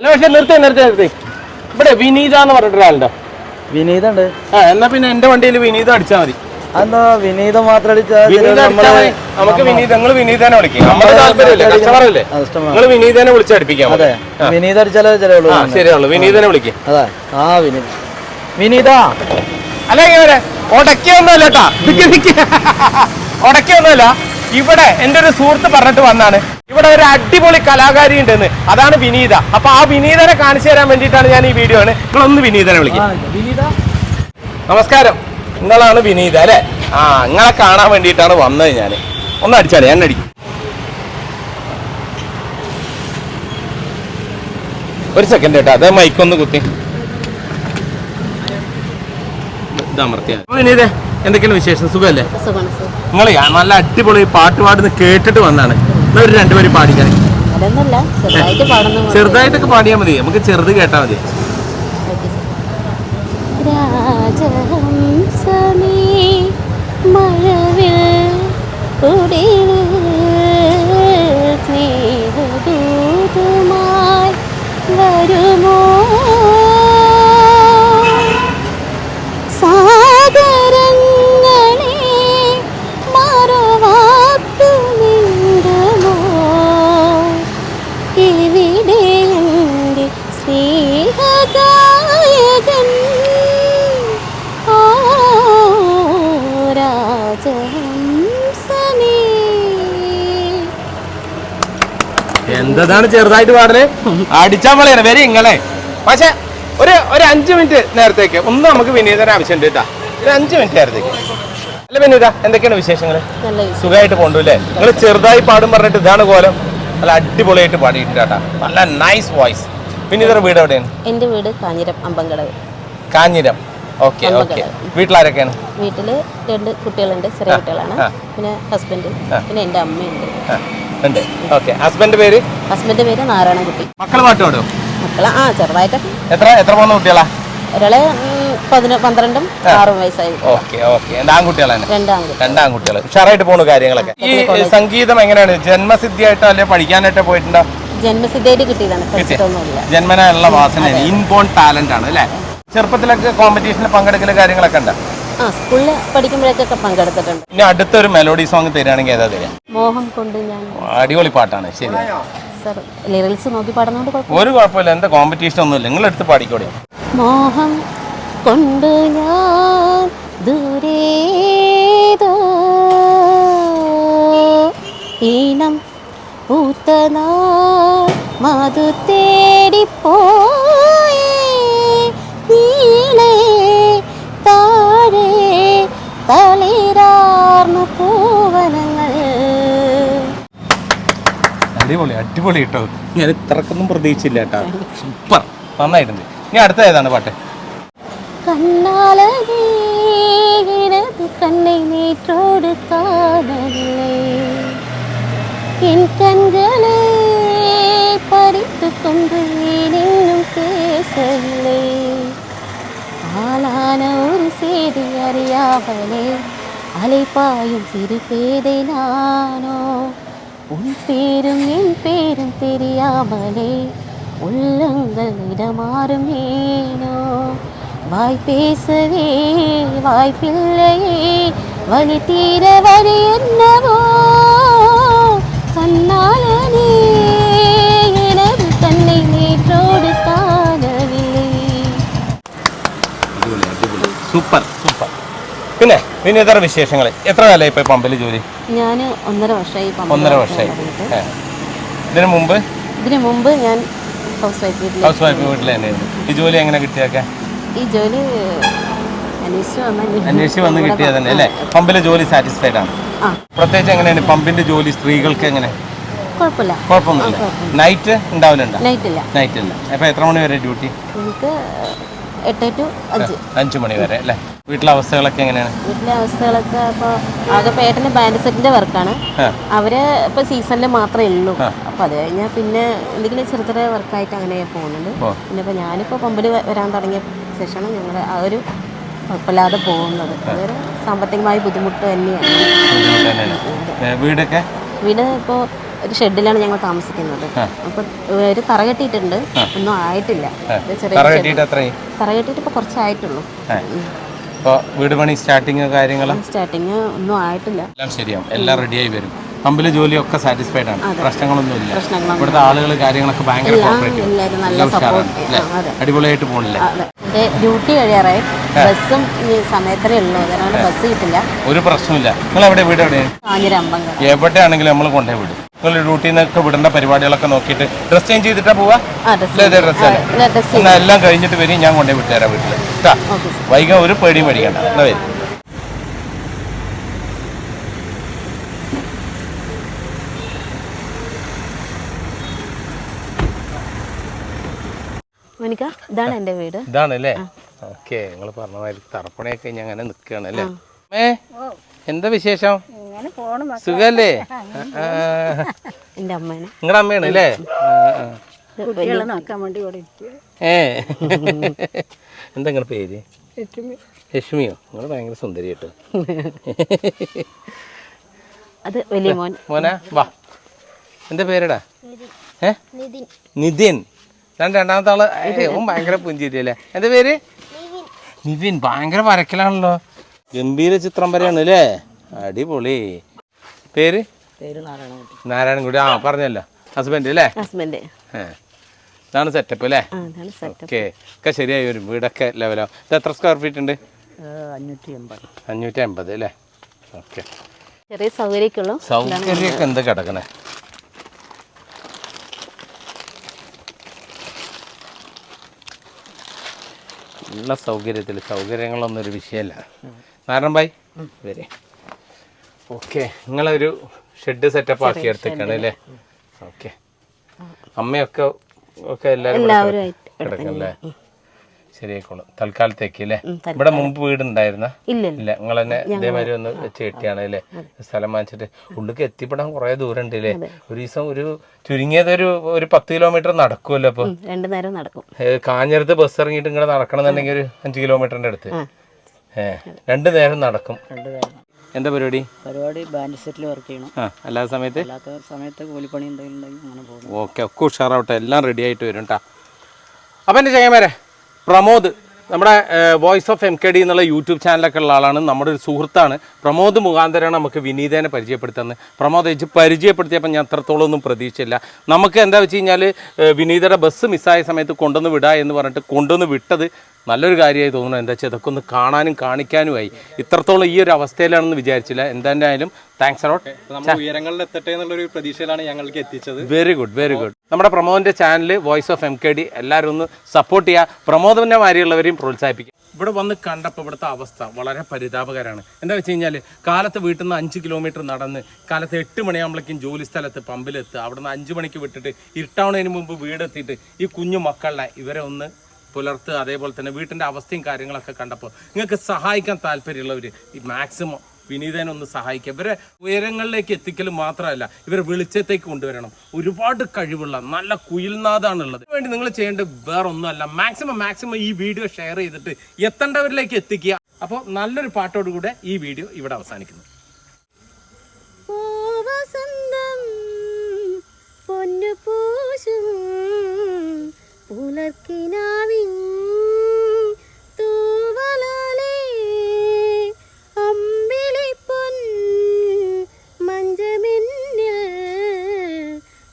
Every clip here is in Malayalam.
അല്ല പക്ഷെ നിർത്തി നിർത്തി നിർത്തി. ഇവിടെ വിനീത എന്ന് പറഞ്ഞിട്ട് ഒരാളുണ്ടോ വിനീത ഉണ്ട് ആ എന്നാ പിന്നെ എന്റെ വണ്ടിയിൽ വിനീത അടിച്ചാൽ മതി. അതെന്താ വിനീത മാത്രം അടിച്ചാൽ വിനീത അടിച്ചാൽ മതി. നമുക്ക് വിനീത നിങ്ങൾ വിനീതനെ വിളിക്കും. നമ്മുടെ താല്പര്യമില്ലേ. കസ്റ്റമർ അല്ലേ? ഇഷ്ടമാണ് നിങ്ങൾ വിനീതനെ വിളിച്ചടിപ്പിക്കാം അതെ. വിനീത അടിച്ചാലേ ചിലവുള്ളൂ ആ ശരിയാണല്ലോ വിനീതനെ വിളിക്കും. അതെ. ആ വിനീത വിനീത. അല്ല ഇങ്ങനെ ഉടക്കിയൊന്നുമല്ല കേട്ടാ. ഉടക്കിയൊന്നുമല്ല. ഇവിടെ എന്റെ ഒരു സുഹൃത്ത് പറഞ്ഞിട്ട് വന്നാണ്. ഇവിടെ ഒരു അടിപൊളി കലാകാരി ഉണ്ടെന്ന്. അതാണ് വിനീത. അപ്പൊ ആ വിനീതനെ കാണിച്ചു തരാൻ വേണ്ടിയിട്ടാണ് ഞാൻ ഈ വീഡിയോ ആണ്. നിങ്ങളൊന്ന് വിനീതനെ വിളിക്കും. വിനീത. നമസ്കാരം. നിങ്ങളാണ് വിനീത അല്ലേ? ആ നിങ്ങളെ കാണാൻ വേണ്ടിയിട്ടാണ് വന്നത് ഞാൻ. ഒന്ന് അടിച്ചാലേ ഞാൻ അടിക്കും. ഒരു സെക്കൻഡ് കേട്ടോ അതേ മൈക്കൊന്ന് കുത്തി. ഇതമർത്തിയാ വിനീത എന്തൊക്കെയാണ് വിശേഷം? സുഖമല്ലേ? നിങ്ങൾ നല്ല അടിപൊളി പാട്ട് പാടുന്ന കേട്ടിട്ട് വന്നാണ്. ഒരു രണ്ടുപേരും പാടിക്കാൻ. ചെറുതായിട്ടൊക്കെ പാടിയാൽ മതി. നമുക്ക് ചെറുത് കേട്ടാൽ മതി. രാജഹംസമേ മഴവിൽ എന്താണ് ചെറുതായിട്ട് പാടൽ. അടിച്ചാൽ മതിയാണ് വരെ ഇങ്ങളെ. പക്ഷെ ഒരു ഒരു അഞ്ച് മിനിറ്റ് നേരത്തേക്ക് ഒന്ന് നമുക്ക് വിനീതന ആവശ്യമുണ്ട് കേട്ടാ. ഒരു അഞ്ച് മിനിറ്റ് നേരത്തേക്ക്. അല്ല വിനീത എന്തൊക്കെയാണ് വിശേഷങ്ങൾ. സുഖമായിട്ട് പോണ്ടു അല്ലേ? നിങ്ങൾ ചെറുതായി പാടും പറഞ്ഞിട്ട് ഇതാണ് കോലം. നല്ല അടിപൊളിയായിട്ട് പാടിയിട്ടുണ്ട് കേട്ടാ. നല്ല നൈസ് വോയിസ് വിനീതയുടെ വീട് എവിടെയാണ്? എന്റെ വീട് കാഞ്ഞിരം അമ്പങ്കടവ് കാഞ്ഞിരം. Okay okay. വീട്ടിലാരൊക്കെയാണ്? വീട്ടിൽ രണ്ട് കുട്ടികളുണ്ട് ചെറിയ കുട്ടികളാണ്. പിന്നെ ഹസ്ബൻഡ് പിന്നെ എന്റെ അമ്മയുണ്ട്. ഉണ്ട്. ഓക്കെ ഹസ്ബൻഡ് പേര്? ഹസ്ബൻഡ് പേര് നാരായണൻകുട്ടി. മക്കൾ പാട്ട് പാടും മക്കൾ ആ ചെറുതായിട്ടൊക്കെ. എത്ര എത്ര പോകുന്ന കുട്ടികളാ? ഒരാൾ ഉം, പതിന പന്ത്രണ്ടും ആറും വയസ്സായി. ഓക്കെ ഓക്കെ എന്താ ആൺകുട്ടികളാണ് രണ്ടാം കുട്ടികൾ ഉഷാറായിട്ട് പോണു കാര്യങ്ങളൊക്കെ. ഈ സംഗീതം എങ്ങനെയാണ്? ജന്മസിദ്ധിയായിട്ടോ അല്ലെ പഠിക്കാനായിട്ടോ പോയിട്ടുണ്ടോ? ജന്മസിദ്ധിയായിട്ട് കിട്ടിയതാണ്. ജന്മനുള്ള വാസന ഇൻബോൺ ടാലന്റ് ആണ് അല്ലേ? ചെറുപ്പത്തിലൊക്കെ കോമ്പറ്റീഷനിൽ പങ്കെടുക്കൽ കാര്യങ്ങളൊക്കെ ഉണ്ട്? ആ സ്കൂളിൽ പഠിക്കുമ്പോഴേക്കൊക്കെ പങ്കെടുത്തിട്ടുണ്ട്. ഇനി അടുത്തൊരു മെലോഡി സോങ് തരികയാണെങ്കിൽ ഏതാ തരാം മോഹം കൊണ്ട് ഞാൻ അടിപൊളി പാട്ടാണ് ശരി സർ ലിറിക്സ് നോക്കി പാടുന്നതുകൊണ്ട് കുഴപ്പം ഒരു കുഴപ്പമില്ല എന്താ കോമ്പറ്റീഷൻ ഒന്നുമില്ല. നിങ്ങൾ എടുത്ത് പാടിക്കോടി മോഹം കൊണ്ട് ഞാൻ ദൂരേതോ ഈണം പൂത്തനാൾ മധു തേടിപ്പോയേ വളർന്നു പൂവനങ്ങൾ. അടിപൊളി അടിപൊളി കേട്ടോ. ഞാൻ ഇത്രക്കൊന്നും പ്രതീക്ഷിച്ചില്ല കേട്ടോ. സൂപ്പർ. നന്നായിട്ടുണ്ട്. ഇനി അടുത്ത ഏതാണ് പാട്ട്? കണ്ണാലത് കണ്ണെ നേറ്റോട് കാതല്ലേ. എൻ കൺകളെ പറിത്തു കൊണ്ട് എന്നും പേസല്ലേ ആലാന ഒരു സേതി അറിയാവലേ. அலைப்பாயும் சிறு பேதை நானோ உன் பேரும் என் பேரும் தெரியாமலே உள்ளங்கள் இடமாறும் ஏனோ வாய் பேசவே வாய்ப்பில்லையே வழி தீர வழி என்னவோ. கண்ணாலனே எனது പിന്നെ ഇതര വിശേഷങ്ങൾ എത്ര കാലമായി ഇപ്പൊ പമ്പിൽ ജോലി? ഞാൻ ഒന്നര വർഷമായി ഒന്നര വർഷമായി ഇതിന്. മുമ്പ്? ഇതിന് മുമ്പ് ഞാൻ ഹൗസ് വൈഫ് വീട്ടിൽ ഹൗസ് വൈഫ് വീട്ടിൽ തന്നെയായിരുന്നു. ഈ ജോലി എങ്ങനെ കിട്ടിയൊക്കെ ഈ ജോലി അന്വേഷിച്ച് വന്ന കിട്ടിയത് തന്നെ അല്ലേ? പമ്പിലെ ജോലി സാറ്റിസ്ഫൈഡ് ആണ്. പ്രത്യേകിച്ച് എങ്ങനെയാണ് പമ്പിന്റെ ജോലി സ്ത്രീകൾക്ക് എങ്ങനെ? കുഴപ്പമൊന്നുമില്ല. നൈറ്റ് കുഴപ്പമില്ല. നൈറ്റ് ഉണ്ടാവില്ല നൈറ്റ് ഇല്ല. അപ്പൊ എത്ര മണി വരെ ഡ്യൂട്ടി എട്ട് ടു അഞ്ച്. അഞ്ചു മണി വരെ അല്ലേ? വീട്ടിലെ അവസ്ഥകളൊക്കെ എങ്ങനെയാണ്? വീട്ടിലെ അവസ്ഥകളൊക്കെ ഇപ്പോൾ ആകെ പേട്ടന് ബാൻഡ് സെറ്റിന്റെ വർക്കാണ്. അവർ ഇപ്പൊ സീസണിൽ മാത്രമേ ഉള്ളൂ. അപ്പൊ അത് കഴിഞ്ഞാൽ പിന്നെ എന്തെങ്കിലും ചെറു ചെറിയ വർക്കായിട്ട് അങ്ങനെ പോകുന്നുണ്ട് പിന്നെ ഇപ്പൊ ഞാനിപ്പോ പമ്പിൽ വരാൻ തുടങ്ങിയ ശേഷമാണ് ഞങ്ങൾ ആ ഒരു കുഴപ്പമില്ലാതെ പോകുന്നത്. അതൊരു സാമ്പത്തികമായ ബുദ്ധിമുട്ട് തന്നെയാണ്. വീടൊക്കെ? വീട് ഇപ്പോൾ ഒരു ഷെഡിലാണ് ഞങ്ങൾ താമസിക്കുന്നത്. അപ്പൊ ഒരു തറ കെട്ടിയിട്ടുണ്ട്. ഒന്നും ആയിട്ടില്ല. തറ കെട്ടിയിട്ട് ഇപ്പൊ കുറച്ചായിട്ടുള്ളൂ. വീട് പണി സ്റ്റാർട്ടിങ് കാര്യങ്ങൾ സ്റ്റാർട്ടിങ് ഒന്നും ആയിട്ടില്ല. എല്ലാം ശരിയാവും. എല്ലാം റെഡിയായി വരും. പമ്പിലെ ജോലിയൊക്കെ സാറ്റിസ്ഫൈഡ് ആണ്. പ്രശ്നങ്ങളൊന്നും ഇല്ല പ്രശ്നങ്ങളൊന്നും ഇവിടുത്തെ ആളുകൾ കാര്യങ്ങളൊക്കെ ഭയങ്കര അടിപൊളിയായിട്ട് പോകണില്ലേ എന്റെ ഡ്യൂട്ടി കഴിയാറായി. ബസ്സും ഈ സമയത്തേ ഉള്ളൂ. അതുകൊണ്ട് ബസ് കിട്ടില്ല. ഒരു പ്രശ്നമില്ല നിങ്ങൾ എവിടെ വീട് എവിടെയാണ് എവിടെയാണെങ്കിലും നമ്മൾ കൊണ്ടുപോയി വിടും. ഡ്യൂട്ടിയിൽ നിന്നൊക്കെ വിടേണ്ട പരിപാടികളൊക്കെ നോക്കിയിട്ട് ഡ്രസ് ചേഞ്ച് ചെയ്തിട്ടാ പോവാ? ഡ്രസ് എന്നാ എല്ലാം കഴിഞ്ഞിട്ട് വരും ഞാൻ കൊണ്ടേ വിട്ടുതരാം വീട്ടിൽ കേട്ടാ വൈകാൻ ഒരു പേടിയും മേടിക്കണ്ട എന്നാ വരും. മോനിക്ക ഇതാണ് എന്റെ വീട്. ഇതാണല്ലേ ഓക്കെ നിങ്ങൾ പറഞ്ഞ മാതിരി തറപ്പണയൊക്കെ ഞാൻ അങ്ങനെ നിൽക്കുകയാണല്ലേ എന്താ വിശേഷം? സുഖല്ലേ? നിങ്ങളുടെ അമ്മയാണ് അല്ലേ? ഏ. എന്താ നിങ്ങളുടെ പേര്? ലക്ഷ്മിയോ? നിങ്ങൾ ഭയങ്കര സുന്ദരി കേട്ടോ. അത് വലിയ മോൻ. മോനെ? വാ. എന്താ പേരെടാ? ഏ? നിതിൻ. ഞാൻ രണ്ടാമത്തെ ആൾ. ഓൻ ഭയങ്കര പുഞ്ചിരി അല്ലേ? എന്താ പേര്? നിവിൻ. ഭയങ്കര വരക്കലാണല്ലോ. ഗംഭീര ചിത്രം വരെയാണ് അല്ലേ? അടിപൊളി. പേര്? പേര് നാരായണൻ നാരായണൻകുടി ആ പറഞ്ഞല്ലോ. ഹസ്ബൻഡ് അല്ലേ ഹസ്ബൻഡ്. ഇതാണ് സെറ്റപ്പ് അല്ലേ ഓക്കെ ഒക്കെ ശരിയായി. വരും വീടൊക്കെ ലെവലോ ഇത് എത്ര സ്ക്വയർ ഫീറ്റ് ഉണ്ട്? അഞ്ഞൂറ്റി എൺപത് അമ്പത് അല്ലേ ഓക്കെ ചെറിയ സൗകര്യമൊക്കെ ഉള്ളൂ സൗകര്യമൊക്കെ എന്ത് കിടക്കണേ? ഉള്ള സൗകര്യത്തിൽ സൗകര്യങ്ങളൊന്നും ഒരു വിഷയമല്ല നാരായണൻ ഭായ് വരെ. ഓക്കെ നിങ്ങളൊരു ഷെഡ് സെറ്റപ്പ് ആക്കി എടുത്തേക്കാണ് അല്ലേ? ഓക്കെ. അമ്മയൊക്കെ ഒക്കെ എല്ലാവരും കിടക്കല്ലേ? ശരിയായിക്കോളും. തൽക്കാലത്തേക്ക് അല്ലേ? ഇവിടെ മുമ്പ് വീടുണ്ടായിരുന്ന? ഇല്ല നിങ്ങൾ തന്നെ ഇതേമാതിരി ഒന്ന് വെച്ച് കെട്ടിയാണ് അല്ലേ? സ്ഥലം വാങ്ങിച്ചിട്ട് ഉള്ളിലേക്ക് എത്തിപ്പെടാൻ കുറെ ദൂരം ഉണ്ട് അല്ലേ ഒരു ദിവസം ഒരു ചുരുങ്ങിയത് ഒരു ഒരു പത്ത് കിലോമീറ്റർ നടക്കുമല്ലോ അപ്പൊ രണ്ടു നേരം നടക്കും. കാഞ്ഞിരത്ത് ബസ് ഇറങ്ങിയിട്ട് ഇങ്ങനെ നടക്കണം എന്നുണ്ടെങ്കിൽ ഒരു അഞ്ച് കിലോമീറ്ററിന്റെ അടുത്ത്. ഏഹ് രണ്ടു നേരം നടക്കും. എന്താ പരിപാടി? പരിപാടി ബാൻഡ് സെറ്റിൽ വർക്ക് ചെയ്യണം. ആ അല്ലാത്ത സമയത്ത്? അല്ലാത്ത സമയത്ത് കൂലിപ്പണി എന്തെങ്കിലും ഉണ്ടെങ്കിൽ അങ്ങനെ പോകും. ഓക്കെ ഒക്കെ ഉഷാറാവട്ടെ. എല്ലാം റെഡി ആയിട്ട് വരും കേട്ടോ അപ്പം എന്റെ ചങ്ങന്മാരെ പ്രമോദ് നമ്മുടെ voice of M K D എന്നുള്ള യൂട്യൂബ് ചാനലൊക്കെ ഉള്ള ആളാണ്. നമ്മുടെ ഒരു സുഹൃത്താണ്. പ്രമോദ് മുഖാന്തരമാണ് നമുക്ക് വിനീതനെ പരിചയപ്പെടുത്തുന്നത്. പ്രമോദ് വെച്ച് പരിചയപ്പെടുത്തിയപ്പോൾ ഞാൻ അത്രത്തോളം ഒന്നും പ്രതീക്ഷയില്ല നമുക്ക് എന്താ വെച്ച് കഴിഞ്ഞാൽ വിനീതയുടെ ബസ് മിസ്സായ സമയത്ത് കൊണ്ടുവന്ന് വിടാ എന്ന് പറഞ്ഞിട്ട് കൊണ്ടുവന്ന് വിട്ടത് നല്ലൊരു കാര്യമായി തോന്നുന്നു. എന്താ വെച്ചാൽ ഇതൊക്കെ ഒന്ന് കാണാനും കാണിക്കാനുമായി. ഇത്രത്തോളം ഈ ഒരു അവസ്ഥയിലാണെന്ന് വിചാരിച്ചില്ല. എന്തായാലും താങ്ക്സ് അലോട്ട് നമ്മൾ ഉയരങ്ങളിൽ എത്തട്ടെ എന്നുള്ളൊരു പ്രതീക്ഷയിലാണ് ഞങ്ങൾക്ക് എത്തിച്ചത്. വെരി ഗുഡ് വെരി ഗുഡ് നമ്മുടെ പ്രമോദിന്റെ channel voice of M K D എല്ലാവരും ഒന്ന് സപ്പോർട്ട് ചെയ്യുക. പ്രമോദന്റെ മാരിയുള്ളവരെയും പ്രോത്സാഹിപ്പിക്കുക. ഇവിടെ വന്ന് കണ്ടപ്പോൾ ഇവിടുത്തെ അവസ്ഥ വളരെ പരിതാപകരമാണ്. എന്താ വെച്ച് കഴിഞ്ഞാൽ കാലത്ത് വീട്ടിൽ നിന്ന് അഞ്ച് കിലോമീറ്റർ നടന്ന് കാലത്ത് എട്ട് മണിയാകുമ്പോഴേക്കും ജോലി സ്ഥലത്ത് പമ്പിലെത്തുക. അവിടെ നിന്ന് അഞ്ച് മണിക്ക് വിട്ടിട്ട് ഇരുട്ടാവണതിന് മുമ്പ് വീടെത്തിയിട്ട് ഈ കുഞ്ഞു മക്കളെ ഇവരെ ഒന്ന് പുലർത്തുക അതേപോലെ തന്നെ വീട്ടിന്റെ അവസ്ഥയും കാര്യങ്ങളൊക്കെ കണ്ടപ്പോൾ നിങ്ങൾക്ക് സഹായിക്കാൻ താല്പര്യമുള്ളവർ ഈ മാക്സിമം വിനീതനൊന്ന് സഹായിക്കുക. ഇവരെ ഉയരങ്ങളിലേക്ക് എത്തിക്കൽ മാത്രമല്ല ഇവരെ വെളിച്ചത്തേക്ക് കൊണ്ടുവരണം. ഒരുപാട് കഴിവുള്ള നല്ല കുയിൽനാഥാണുള്ളത്. വേണ്ടി നിങ്ങൾ ചെയ്യേണ്ടത് വേറെ ഒന്നുമല്ല മാക്സിമം മാക്സിമം ഈ വീഡിയോ ഷെയർ ചെയ്തിട്ട് എത്തേണ്ടവരിലേക്ക് എത്തിക്കുക. അപ്പോൾ നല്ലൊരു പാട്ടോടുകൂടെ ഈ വീഡിയോ ഇവിടെ അവസാനിക്കുന്നു. പൊന്നു പൂശും. പുലർക്കിനാവിൻ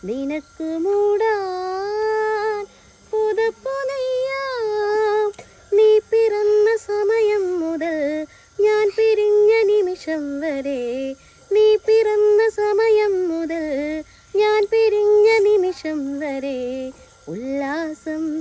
നിനക്ക് മൂടാൻ പുതപ്പു നീ പിറന്ന സമയം മുതൽ ഞാൻ പിരിഞ്ഞ നിമിഷം വരെ നീ പിറന്ന സമയം മുതൽ ഞാൻ പിരിഞ്ഞ നിമിഷം വരെ